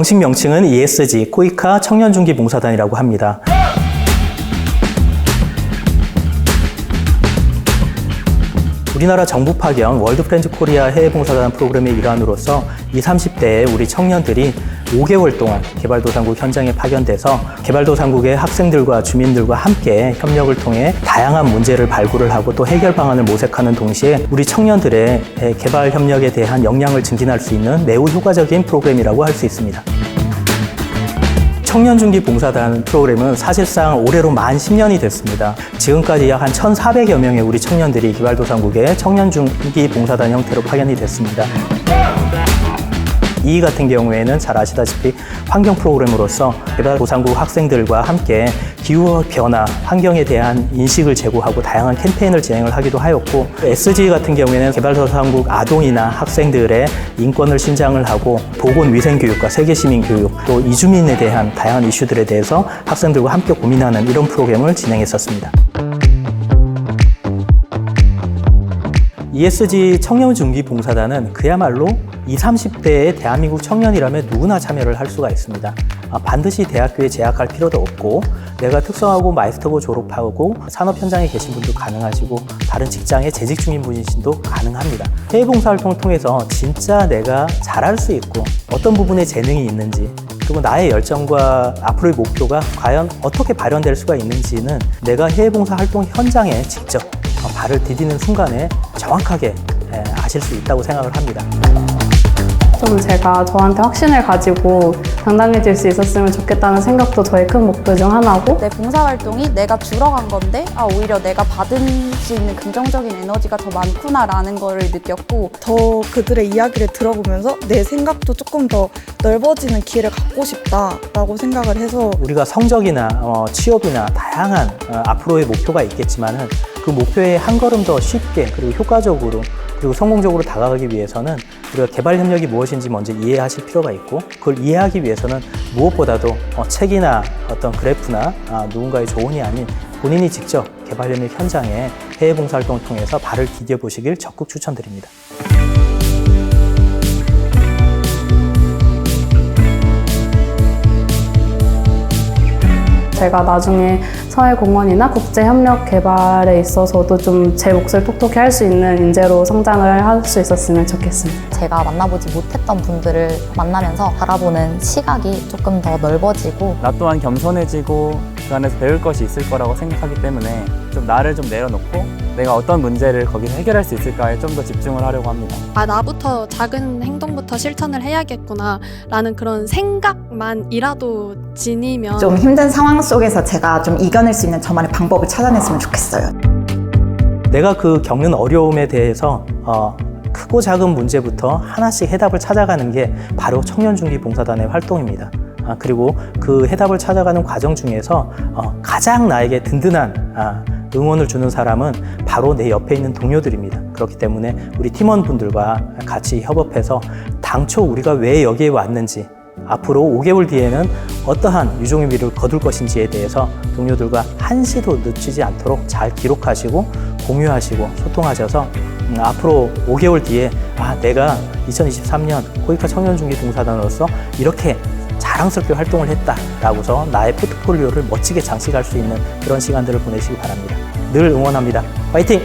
정식 명칭은 ESG, 코이카 청년중기봉사단이라고 합니다. 우리나라 정부 파견 월드 프렌즈 코리아 해외봉사단 프로그램의 일환으로서 20, 30대의 우리 청년들이 5개월 동안 개발도상국 현장에 파견돼서 개발도상국의 학생들과 주민들과 함께 협력을 통해 다양한 문제를 발굴을 하고 또 해결 방안을 모색하는 동시에 우리 청년들의 개발 협력에 대한 역량을 증진할 수 있는 매우 효과적인 프로그램이라고 할 수 있습니다. 청년중기 봉사단 프로그램은 사실상 올해로 만 10년이 됐습니다. 지금까지 약 한 1,400여 명의 우리 청년들이 개발도상국에 청년중기 봉사단 형태로 파견이 됐습니다. 이 같은 경우에는 잘 아시다시피 환경 프로그램으로서 개발도상국 학생들과 함께 기후 변화, 환경에 대한 인식을 제고하고 다양한 캠페인을 진행을 하기도 하였고 SG 같은 경우에는 개발도상국 아동이나 학생들의 인권을 신장을 하고 보건 위생 교육과 세계 시민 교육 또 이주민에 대한 다양한 이슈들에 대해서 학생들과 함께 고민하는 이런 프로그램을 진행했었습니다. ESG 청년 중기 봉사단은 그야말로 20, 30대의 대한민국 청년이라면 누구나 참여를 할 수가 있습니다. 아, 반드시 대학교에 재학할 필요도 없고 내가 특성하고 마이스터고 졸업하고 산업 현장에 계신 분도 가능하시고 다른 직장에 재직 중인 분이신도 가능합니다. 해외 봉사 활동을 통해서 진짜 내가 잘할 수 있고 어떤 부분에 재능이 있는지 그리고 나의 열정과 앞으로의 목표가 과연 어떻게 발현될 수가 있는지는 내가 해외 봉사 활동 현장에 직접 어, 발을 디디는 순간에 정확하게 에, 아실 수 있다고 생각을 합니다. 좀 제가 저한테 확신을 가지고 당당해질 수 있었으면 좋겠다는 생각도 저의 큰 목표 중 하나고 내 봉사활동이 내가 줄어간 건데 아 오히려 내가 받을 수 있는 긍정적인 에너지가 더 많구나라는 거를 느꼈고 더 그들의 이야기를 들어보면서 내 생각도 조금 더 넓어지는 기회를 갖고 싶다라고 생각을 해서 우리가 성적이나 어, 취업이나 다양한 어, 앞으로의 목표가 있겠지만은 그 목표에 한 걸음 더 쉽게 그리고 효과적으로 그리고 성공적으로 다가가기 위해서는 우리가 개발 협력이 무엇인지 먼저 이해하실 필요가 있고 그걸 이해하기 위해서는 무엇보다도 어, 책이나 어떤 그래프나 아, 누군가의 조언이 아닌 본인이 직접 개발 협력 현장에 해외 봉사 활동을 통해서 발을 디뎌 보시길 적극 추천드립니다. 제가 나중에 사회공헌이나 국제협력 개발에 있어서도 좀 제 몫을 톡톡히 할 수 있는 인재로 성장을 할 수 있었으면 좋겠습니다. 제가 만나보지 못했던 분들을 만나면서 바라보는 시각이 조금 더 넓어지고 나 또한 겸손해지고 그 안에서 배울 것이 있을 거라고 생각하기 때문에 좀 나를 좀 내려놓고 내가 어떤 문제를 거기서 해결할 수 있을까에 좀 더 집중을 하려고 합니다. 아, 나부터 작은 행동부터 실천을 해야겠구나 라는 그런 생각만이라도 지니면 좀 힘든 상황 속에서 제가 좀 이겨낼 수 있는 저만의 방법을 찾아냈으면 좋겠어요. 내가 그 겪는 어려움에 대해서 어, 크고 작은 문제부터 하나씩 해답을 찾아가는 게 바로 청년중기봉사단의 활동입니다. 아, 그리고 그 해답을 찾아가는 과정 중에서 어, 가장 나에게 든든한 아, 응원을 주는 사람은 바로 내 옆에 있는 동료들입니다. 그렇기 때문에 우리 팀원분들과 같이 협업해서 당초 우리가 왜 여기에 왔는지 앞으로 5개월 뒤에는 어떠한 유종의 미를 거둘 것인지에 대해서 동료들과 한시도 늦추지 않도록 잘 기록하시고 공유하시고 소통하셔서 음, 앞으로 5개월 뒤에 아 내가 2023년 코이카 청년중기 봉사단으로서 이렇게 자랑스럽게 활동을 했다라고서 나의 포트폴리오를 멋지게 장식할 수 있는 그런 시간들을 보내시기 바랍니다. 늘 응원합니다. 파이팅!